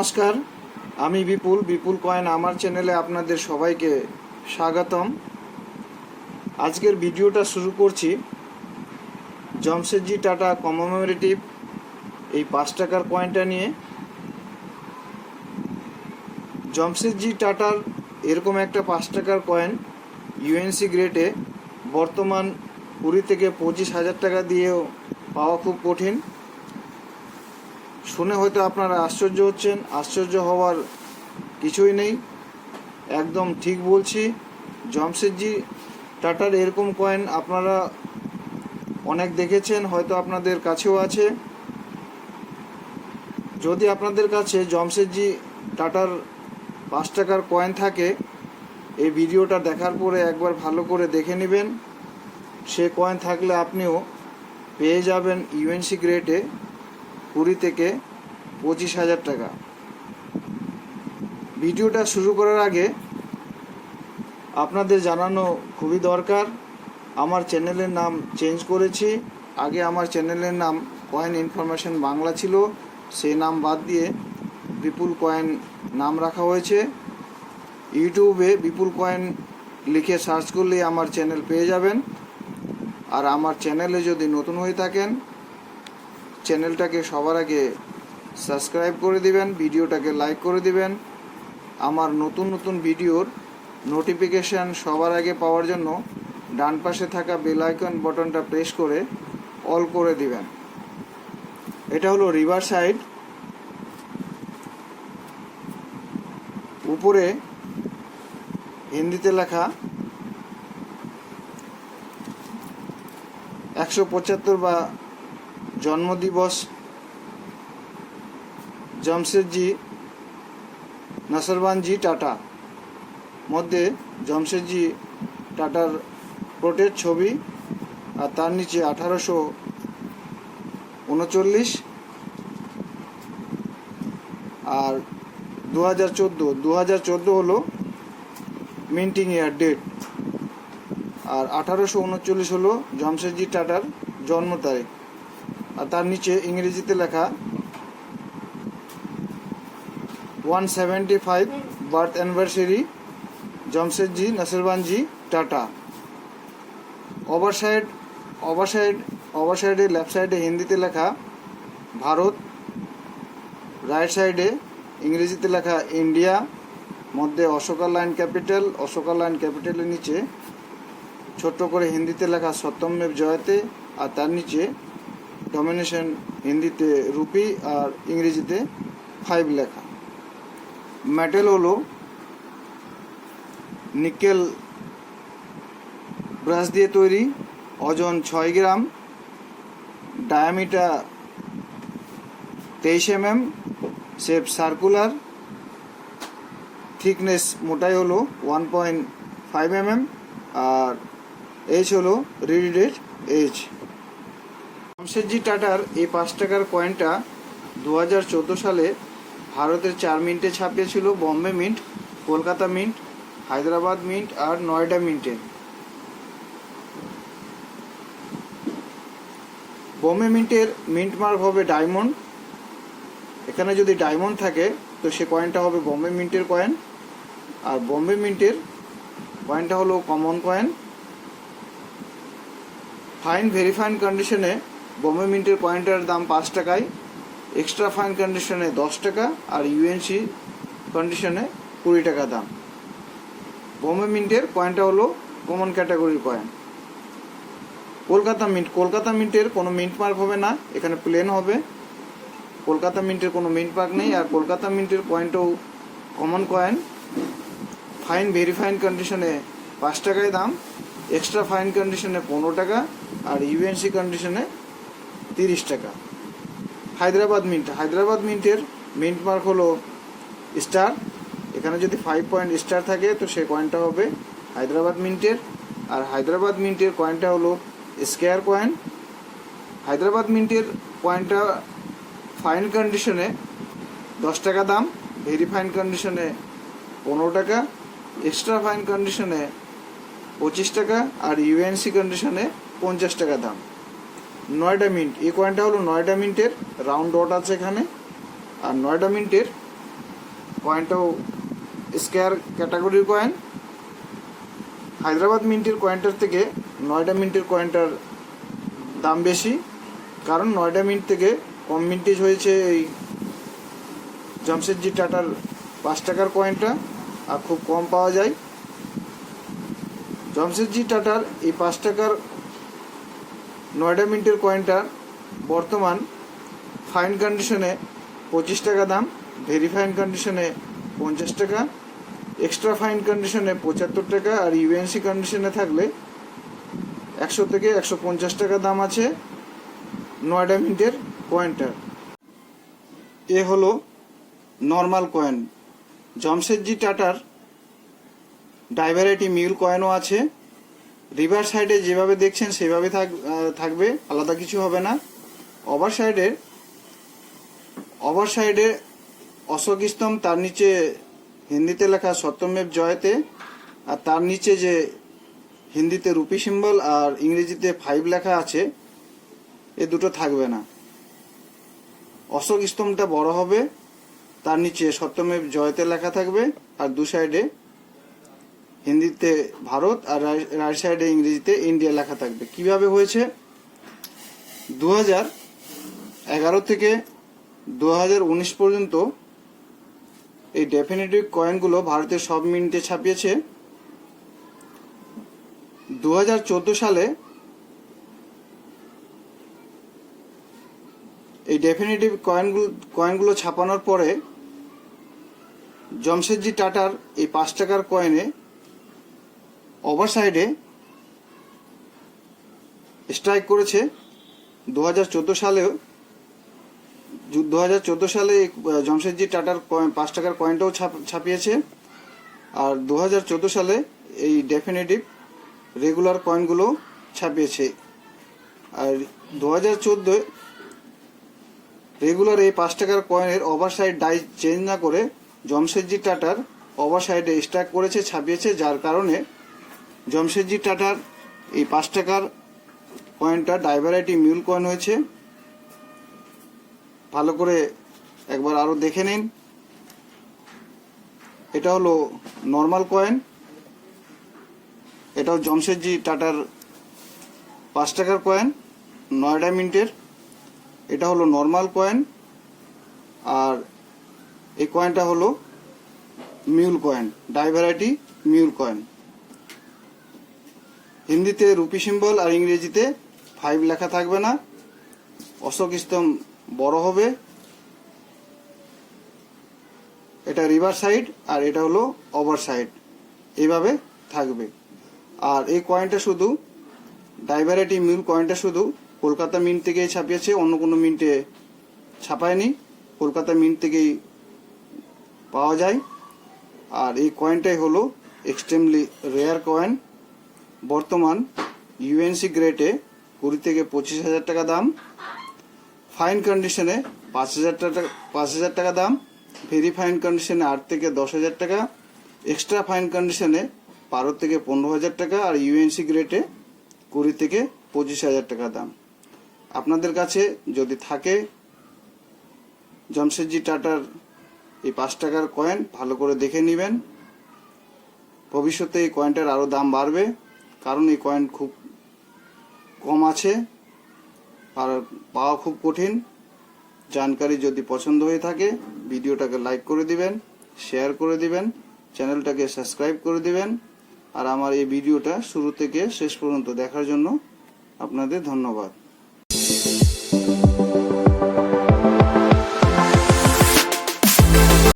নমস্কার। আমি বিপুল বিপুল কয়েন আমার চ্যানেলে আপনাদের সবাইকে স্বাগতম। আজকের ভিডিওটা শুরু করছি জমশেদজি টাটা কমোমেমোরেটিভ এই পাঁচ টাকার কয়েনটা নিয়ে। জমশেদজি টাটার এরকম একটা পাঁচ টাকার কয়েন ইউএনসি গ্রেটে বর্তমান কুড়ি থেকে পঁচিশ হাজার টাকা দিয়েও পাওয়া খুব কঠিন। শুনে হয়তো আপনারা আশ্চর্য হচ্ছেন। আশ্চর্য হওয়ার কিছুই নেই। একদম ঠিক বলছি। জমশেদজি টাটার এরকম কয়েন আপনারা অনেক দেখেছেন, হয়তো আপনাদের কাছেও আছে। যদি আপনাদের কাছে জমশেদজি টাটার পাঁচ টাকার কয়েন থাকে, এই ভিডিওটা দেখার পরে একবার ভালো করে দেখে নেবেন। সে কয়েন থাকলে আপনিও পেয়ে যাবেন ইউএনসি গ্রেটে কুড়ি থেকে। পঁচিশ হাজার টাকা। ভিডিওটা শুরু করার আগে আপনাদের জানানো খুবই দরকার। আমার চ্যানেলের নাম চেঞ্জ করেছি। আগে আমার চ্যানেলের নাম কয়েন ইনফরমেশন বাংলা ছিল। সেই নাম বাদ দিয়ে বিপুল কয়েন নাম রাখা হয়েছে। ইউটিউবে বিপুল কয়েন লিখে সার্চ করলে আমার চ্যানেল পেয়ে যাবেন। আর আমার চ্যানেলে যদি নতুন হয়ে থাকেন, চ্যানেলটাকে সবার আগে সাবস্ক্রাইব করে দিবেন, ভিডিওটাকে লাইক করে দিবেন। আমার নতুন নতুন ভিডিওর নোটিফিকেশান সবার আগে পাওয়ার জন্য ডান পাশে থাকা বেল আইকন বটনটা প্রেস করে অল করে দিবেন। এটা হলো রিভার সাইড। উপরে হিন্দিতে লেখা একশো পঁচাত্তর বা জন্মদিবস জমশেদজি, নাসরবানজি, টাটা। মধ্যে জমশেদজি, টাটার প্রোটের ছবি আর তার নিচে আঠারোশো উনচল্লিশ আর দু হাজার চোদ্দ দু হাজার চোদ্দ হলো মিন্টিং ইয়ার ডেট। আর আঠারোশো উনচল্লিশ হলো জমশেদজি, টাটার জন্ম তারিখ। আর তার নিচে ইংরেজিতে লেখা one seventy five birth anniversary Jamshedji Nusserwanji Tata over side over side over সাইডে লেফট সাইডে হিন্দিতে লেখা ভারত রাইট সাইডে ইংরেজিতে লেখা ইন্ডিয়া মধ্যে Ashoka lion capital Ashoka lion ক্যাপিটালের নিচে, ছোট্ট করে হিন্দিতে লেখা সত্যমেব জয়তে আর তার নিচে ডমিনেশন হিন্দিতে রুপি আর ইংরেজিতে ফাইভ লেখা। মেটেল হলো নিকেল ব্রাশ দিয়ে তৈরি, ওজন ছয় গ্রাম ডায়ামিটার তেইশ M M shape circular thickness মোটাই হলো one point five M M আর এইচ হলো রিডিডেড এইচ জামশেদজি টাটার এই পাঁচ টাকার কয়েনটা দু হাজার চোদ্দ সালে ভারতের চার মিন্টে ছাপিয়েছিল Bombay mint, Kolkata mint, Hyderabad mint আর নয়ডা মিন্টে। বম্বে মিন্টের মিন্ট মার্ক হবে ডায়মন্ড। এখানে যদি ডায়মন্ড থাকে, তো সে কয়েনটা হবে বম্বে মিন্টের কয়েন আর বম্বে মিন্টের কয়েনটা হলো কমন কয়েন ফাইন ভেরিফাইন কন্ডিশনে বম্বে মিন্টের কয়েনটার দাম পাঁচ টাকায়। এক্সট্রা ফাইন কন্ডিশনে দশ টাকা আর ইউএনসি কন্ডিশনে কুড়ি টাকা দাম। বম্বে মিন্টের কয়েনটা হলো কমন ক্যাটাগরির কয়েন কলকাতা মিন্ট কলকাতা মিন্টের কোনো মিন্ট মার্ক হবে না, এখানে প্লেন হবে। কলকাতা মিন্টের কোনো মিন্ট মার্ক নেই, আর কলকাতা মিন্টের কয়েনটাও common coin fine very fine কন্ডিশনে পাঁচ টাকায় দাম এক্সট্রা ফাইন কন্ডিশনে পনেরো টাকা, আর ইউএনসি কন্ডিশনে তিরিশ টাকা। হায়দ্রাবাদ মিন্ট। হায়দ্রাবাদ মিন্টের মিন্ট মার্ক হলো স্টার। এখানে যদি ফাইভ পয়েন্ট স্টার থাকে, তো সেই কয়েনটা হবে হায়দ্রাবাদ মিন্টের। আর হায়দ্রাবাদ মিন্টের কয়েনটা হলো স্কেয়ার কয়েন হায়দ্রাবাদ মিন্টের কয়েনটা ফাইন কন্ডিশনে দশ টাকা দাম ভেরি ফাইন কন্ডিশনে পনেরো টাকা এক্সট্রা ফাইন কন্ডিশনে পঁচিশ টাকা, আর ইউএনসি কন্ডিশনে পঞ্চাশ টাকা দাম। নয়ডা মিন্ট, এই কয়েনটা হলো নয়ডা মিন্টের রাউন্ড ডট আছে এখানে। আর নয়ডা মিন্টের কয়েনটাও স্কোয়ার ক্যাটাগরির কয়েন হায়দ্রাবাদ মিন্টের কয়েনটার থেকে নয়ডা মিন্টের কয়েনটার দাম বেশি, কারণ নয়ডা মিন্ট থেকে কম মিন্টেজ হয়েছে এই জামশেদজি টাটার পাঁচ টাকার কয়েনটা আর খুব কম পাওয়া যায়। জামশেদজি টাটার এই পাঁচ টাকার নয়ডা মিন্টের কয়েনটার বর্তমান ফাইন কন্ডিশনে পঁচিশ টাকা দাম ভেরি ফাইন কন্ডিশনে পঞ্চাশ টাকা এক্সট্রা ফাইন কন্ডিশনে পঁচাত্তর টাকা, আর ইউএনসি কন্ডিশনে থাকলে একশো থেকে একশো পঞ্চাশ টাকা দাম আছে নয়ডা মিন্টের কয়েনটার এ হলো নর্মাল কয়েন জমশেদজি টাটার ডাইভারাইটি মিউল কয়েনও আছে। রিভার সাইডে যেভাবে দেখছেন সেভাবে থাক থাকবে, আলাদা কিছু হবে না। ওভার সাইডে ওভার সাইডে অশোক স্তম্ভ, তার নিচে হিন্দিতে লেখা সত্যমেব জয়তে, আর তার নিচে যে হিন্দিতে রুপি সিম্বল আর ইংরেজিতে ফাইভ লেখা আছে, এ দুটো থাকবে না। অশোক স্তম্ভটা বড় হবে, তার নিচে সত্যমেব জয়তে লেখা থাকবে, আর দু সাইডে হিন্দিতে ভারত আর রাইট সাইডে ইংরেজিতে ইন্ডিয়া লেখা থাকবে। কীভাবে হয়েছে? দু এগারো থেকে দু হাজার উনিশ পর্যন্ত এই ডেফিনেটিভ কয়েনগুলো ভারতের সব মিনিটে ছাপিয়েছে। দু হাজার চোদ্দ সালে এই ডেফিনেটিভ কয়েনগুলো কয়েনগুলো ছাপানোর পরে জমশেদজি টাটার এই পাঁচ টাকার কয়েনে ওভার সাইডে স্ট্রাইক করেছে দু হাজার চোদ্দ সালেও। দু হাজার চোদ্দ সালে জমশেদজি টাটার পাঁচ টাকার কয়েনটাও ছাপ- ছাপিয়েছে। আর দু হাজার চোদ্দ সালে এই ডেফিনেটিভ রেগুলার কয়েনগুলো ছাপিয়েছে। আর দু হাজার চোদ্দোয় রেগুলার এই পাঁচ টাকার কয়েনের ওভার সাইড ডাই চেঞ্জ না করে জমশেদজি টাটার ওভার সাইডে স্ট্রাইক করেছে, ছাপিয়েছে, যার কারণে জমশেদজি টাটার এই পাঁচ টাকার কয়েনটা ডাইভারাইটি মিউল কয়েন হয়েছে। ভালো করে একবার আরও দেখে নিন। এটা হলো নর্মাল কয়েন এটাও জমশেদজি টাটার পাঁচ টাকার কয়েন নয়ডা মিন্টের এটা হলো নর্মাল কয়েন আর এই কয়েনটা হলো mule coin die variety mule coin হিন্দিতে রুপি সিম্বল আর ইংরেজিতে ফাইভ লেখা থাকবে না। অশোক স্তম্ভ বড় হবে। এটা রিভার সাইড আর এটা হলো ওভার সাইড। এইভাবে থাকবে। আর এই কয়েনটা শুধু ডাইভারেটি মিউল কয়েনটা শুধু কলকাতা মিন্ট থেকেই ছাপিয়েছে, অন্য কোনো মিন্টে ছাপায়নি। কলকাতা মিন্ট থেকেই পাওয়া যায়। আর এই কয়েনটাই হলো এক্সট্রিমলি রেয়ার কয়েন বর্তমান ইউএনসি গ্রেটে কুড়ি থেকে পঁচিশ হাজার টাকা দাম ফাইন কন্ডিশনে পাঁচ হাজার টাকা, পাঁচ হাজার টাকা দাম ভেরি ফাইন কন্ডিশনে আট থেকে দশ হাজার টাকা এক্সট্রা ফাইন কন্ডিশনে বারো থেকে পনেরো হাজার টাকা আর ইউএনসি গ্রেটে কুড়ি থেকে পঁচিশ হাজার টাকা দাম। আপনাদের কাছে যদি থাকে জমশেদজি টাটার এই পাঁচ টাকার কয়েন ভালো করে দেখে নেবেন। ভবিষ্যতে এই কয়েনটার আরও দাম বাড়বে। কারণ এই কয়েন খুব কম আছে আর পাওয়া খুব কঠিন। জানকারি যদি পছন্দ হয়ে থাকে, ভিডিওটাকে লাইক করে দিবেন শেয়ার করে দিবেন চ্যানেলটাকে সাবস্ক্রাইব করে দিবেন। আর আমার এই ভিডিওটা শুরু থেকে শেষ পর্যন্ত দেখার জন্য আপনাদের ধন্যবাদ।